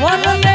one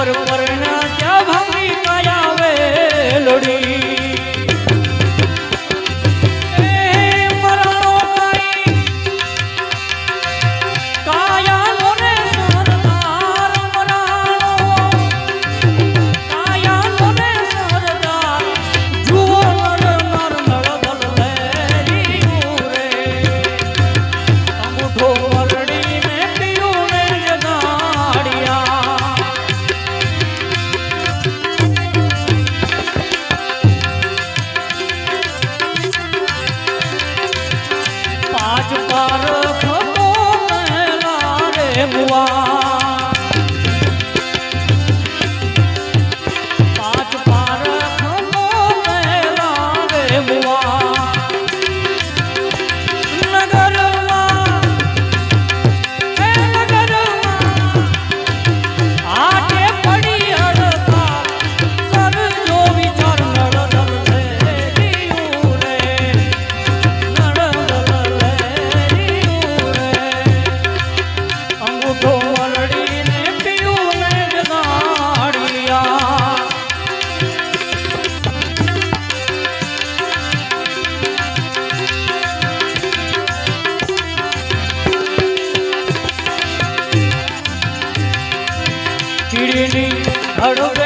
મોર પરના ત્યાં ભાંગી કાયા વેલડી ahora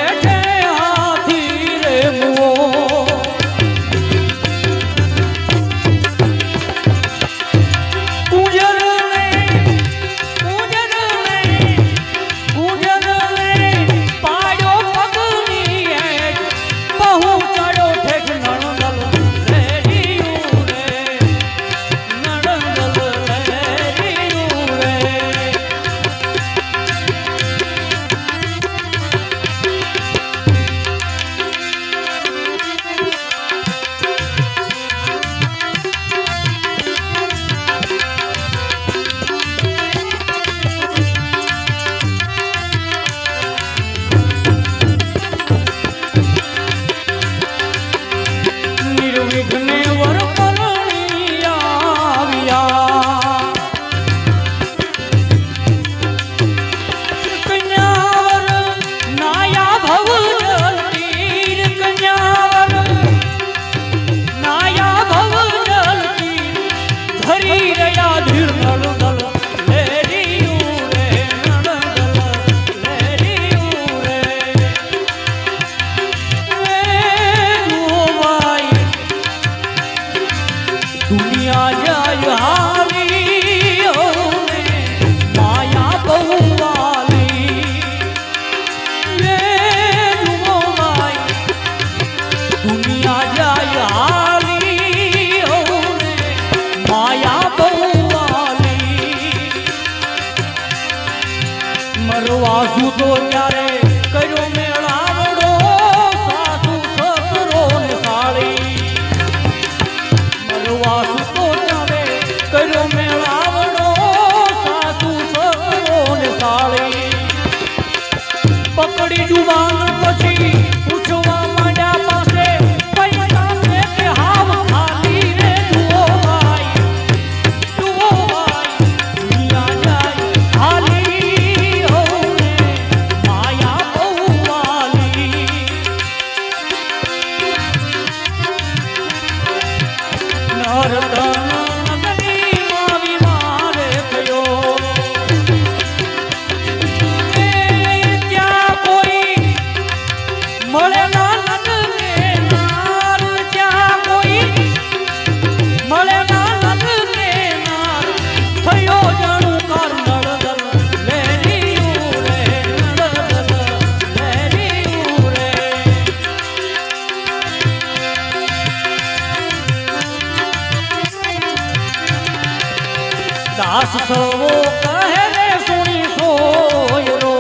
প্রচারে દાસ સવો કહે રે સુણી સોયરો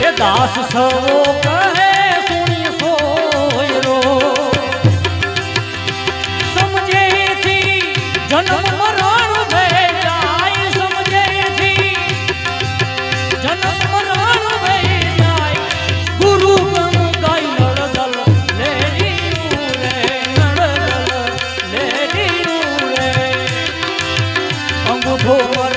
એ દાસ સવો કહે જન્મ Oh,